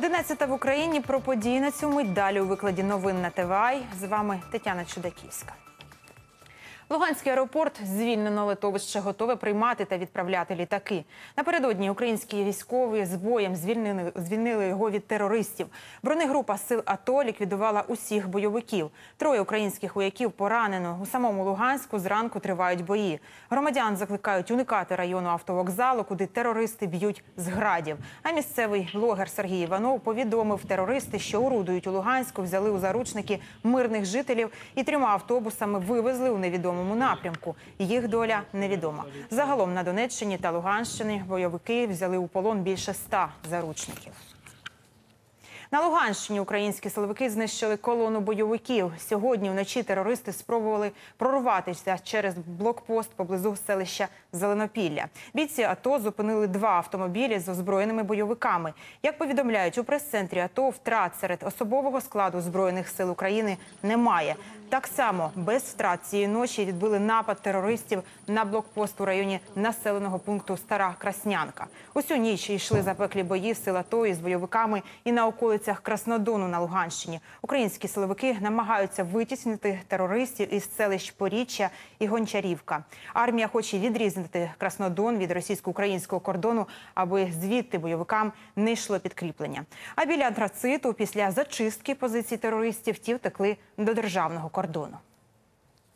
11 в Україні про події на цю мить. Далі у викладі новин на ТВАЙ. З вами Тетяна Чудаківська. Луганський аеропорт звільнено литовище готове приймати та відправляти літаки. Напередодні українські військові з боєм звільнили, звільнили його від терористів. Бронегрупа сил АТО ліквідувала усіх бойовиків. Троє українських вояків поранено. У самому Луганську зранку тривають бої. Громадян закликають уникати району автовокзалу, куди терористи б'ють з градів. А місцевий блогер Сергій Іванов повідомив терористи, що орудують у Луганську, взяли у заручники мирних жителів і трьома автобусами вивезли у невідомому напрямку. Їх доля невідома. Загалом на Донеччині та Луганщині бойовики взяли у полон більше ста заручників. На Луганщині українські силовики знищили колону бойовиків. Сьогодні вночі терористи спробували прорватися через блокпост поблизу селища Зеленопілля. Бійці АТО зупинили два автомобілі з озброєними бойовиками. Як повідомляють у прес-центрі АТО, втрат серед особового складу збройних сил України немає. Так само без втрат цієї ночі відбили напад терористів на блокпост у районі населеного пункту Стара Краснянка. Усю ніч йшли запеклі бої сил АТО із бойовиками і на околицях Краснодону на Луганщині. Українські силовики намагаються витіснити терористів із селищ Поріччя і Гончарівка. Армія хоче відрізнити Краснодон від російсько-українського кордону, аби звідти бойовикам не йшло підкріплення. А біля антрациту після зачистки позицій терористів ті втекли до державного кордону.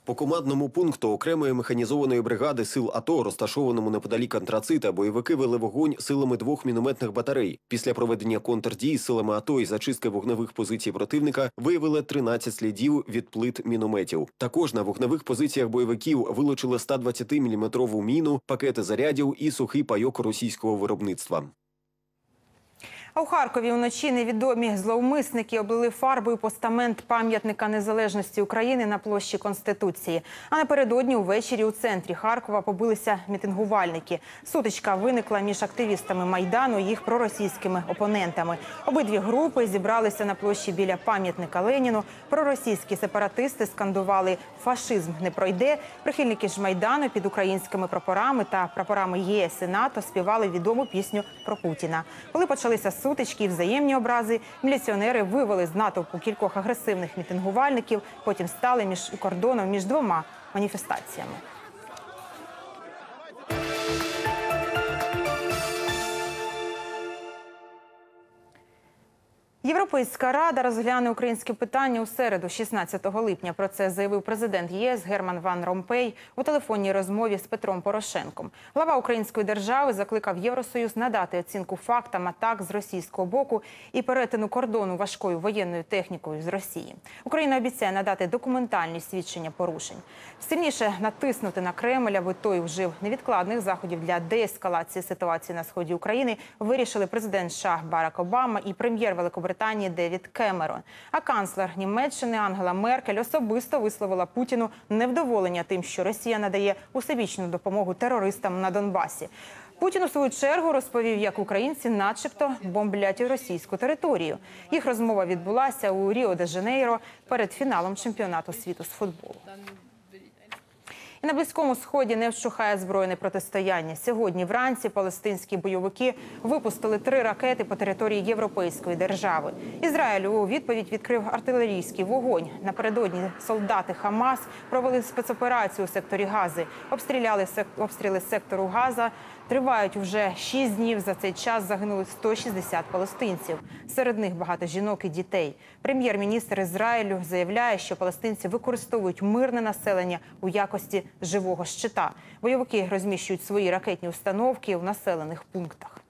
По командному пункту окремої механізованої бригади сил АТО, розташованому неподалік антрацита, бойовики вели вогонь силами двох мінометних батарей. Після проведення контрдій силами АТО і зачистки вогневих позицій противника виявили 13 слідів від плит мінометів. Також на вогневих позиціях бойовиків вилучили 120-мм міну, пакети зарядів і сухий пайок російського виробництва. А у Харкові вночі невідомі зловмисники облили фарбою постамент пам'ятника незалежності України на площі Конституції. А напередодні увечері у центрі Харкова побилися мітингувальники. Сутичка виникла між активістами майдану і їх проросійськими опонентами. Обидві групи зібралися на площі біля пам'ятника Леніну. Проросійські сепаратисти скандували «Фашизм не пройде». Прихильники ж майдану під українськими прапорами та прапорами ЄС і НАТО співали відому пісню про Путіна. Коли почалися сутички і взаємні образи, міліціонери вивели з натовпу кількох агресивних мітингувальників. Потім стали між кордоном між двома маніфестаціями. Європейська рада розгляне українське питання у середу, 16 липня. Про це заявив президент ЄС Герман Ван Ромпей у телефонній розмові з Петром Порошенком. Глава української держави закликав Євросоюз надати оцінку фактам атак з російського боку і перетину кордону важкою воєнною технікою з Росії. Україна обіцяє надати документальні свідчення порушень. Сильніше натиснути на Кремль, аби той вжив невідкладних заходів для деескалації ситуації на сході України. Вирішили президент США Барак Обама і прем'єр Великобританії. Британії Девід Кемерон. А канцлер Німеччини Ангела Меркель особисто висловила Путіну невдоволення тим, що Росія надає усебічну допомогу терористам на Донбасі. Путін у свою чергу розповів, як українці, начебто, бомблять російську територію. Їх розмова відбулася у Ріо де Жанейро перед фіналом чемпіонату світу з футболу. На близькому сході не вщухає збройне протистояння. Сьогодні вранці палестинські бойовики випустили три ракети по території європейської держави. Ізраїль у відповідь відкрив артилерійський вогонь. Напередодні солдати Хамас провели спецоперацію у секторі Гази. Обстріляли обстріли сектору Газа. Тривають вже шість днів. За цей час загинули 160 палестинців. Серед них багато жінок і дітей. Прем'єр-міністр Ізраїлю заявляє, що палестинці використовують мирне населення у якості живого щита. Бойовики розміщують свої ракетні установки в населених пунктах.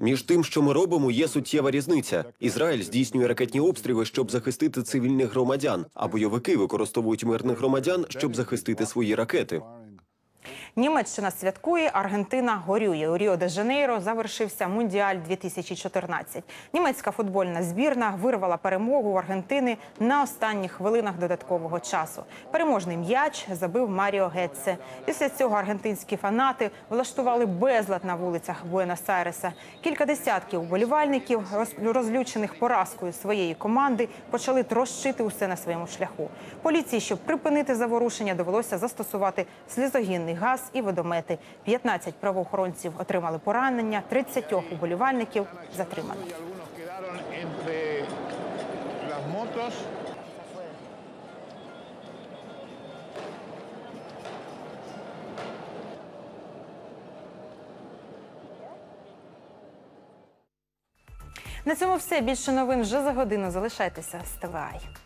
Між тим, що ми робимо, є суттєва різниця. Ізраїль здійснює ракетні обстріли, щоб захистити цивільних громадян, а бойовики використовують мирних громадян, щоб захистити свої ракети. Німеччина святкує, Аргентина горює. У Ріо де Жанейро завершився Мундіаль 2014. Німецька футбольна збірна вирвала перемогу у Аргентини на останніх хвилинах додаткового часу. Переможний м'яч забив Маріо Гетце. Після цього аргентинські фанати влаштували безлад на вулицях Буенос-Айреса. Кілька десятків вболівальників, розлючених поразкою своєї команди, почали трощити усе на своєму шляху. Поліції, щоб припинити заворушення, довелося застосувати слізогінний сльозогінний газ і водомети. 15 правоохоронців отримали поранення, 30 уболівальників затримано. На цьому все більше новин вже за годину. Залишайтеся з ТВАЙ.